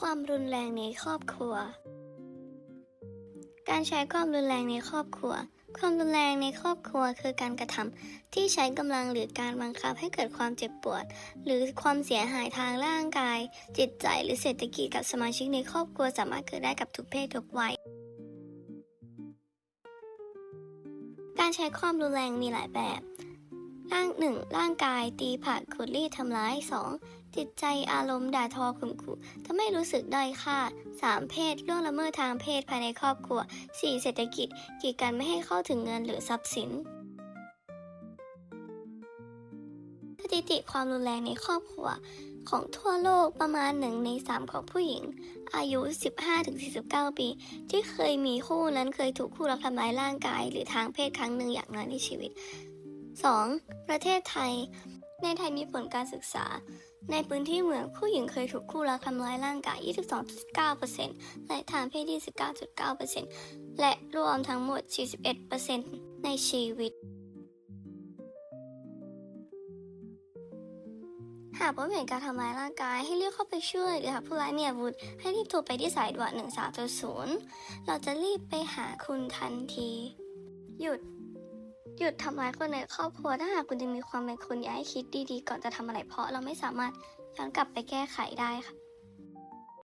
ความรุนแรงในครอบครัว การใช้ความรุนแรงในครอบครัว ความรุนแรงในครอบครัวคือการกระทำที่ใช้กำลังหรือการบังคับให้เกิดความเจ็บปวด หรือความเสียหายทางร่างกาย จิตใจหรือเศรษฐกิจกับสมาชิกในครอบครัวสามารถเกิดได้กับทุกเพศทุกวัยการใช้ความรุนแรงมีหลายแบบ ร่างหนึ่งร่างกาย ตีผลักขุดรีดทำร้าย 2. จิตใจอารมณ์ด่าทอข่มขู่ทำให้รู้สึกด้อยค่า 3. เพศล่วงละเมิดทางเพศภายในครอบครัว 4. เศรษฐกิจกีดกันไม่ให้เข้าถึงเงินหรือทรัพย์สินสถิติความรุนแรงในครอบครัว ของทั่วโลกประมาณ1ใน3ของผู้หญิง อายุ 15-49 ปี ที่เคยมีคู่นั้นเคยถูกคู่รักทำร้ายร่างกาย หรือทางเพศครั้งหนึ่งอย่างน้อยในชีวิต 2. ประเทศไทย ในไทยมีผลการศึกษา ในพื้นที่เมืองผู้หญิงเคยถูกคู่รักทำร้ายร่างกาย 22.9%และทางเพศ 29.9%และรวมทั้งหมด 41%ในชีวิต หากพบเห็นการทำร้ายร่างกายให้เรียกเข้าไปช่วย หรือหากผู้ร้ายมีอาวุธ ให้รีบโทรไปที่สายด่วน 1300เราจะรีบไปหาคุณทันที หยุด หยุดทำร้ายคนในครอบครัวถ้าหากคุณยังมีความเป็นคุณอย่าให้คิดดีๆ ก่อนจะทำอะไรเพราะเราไม่สามารถย้อนกลับไปแก้ไขได้ค่ะ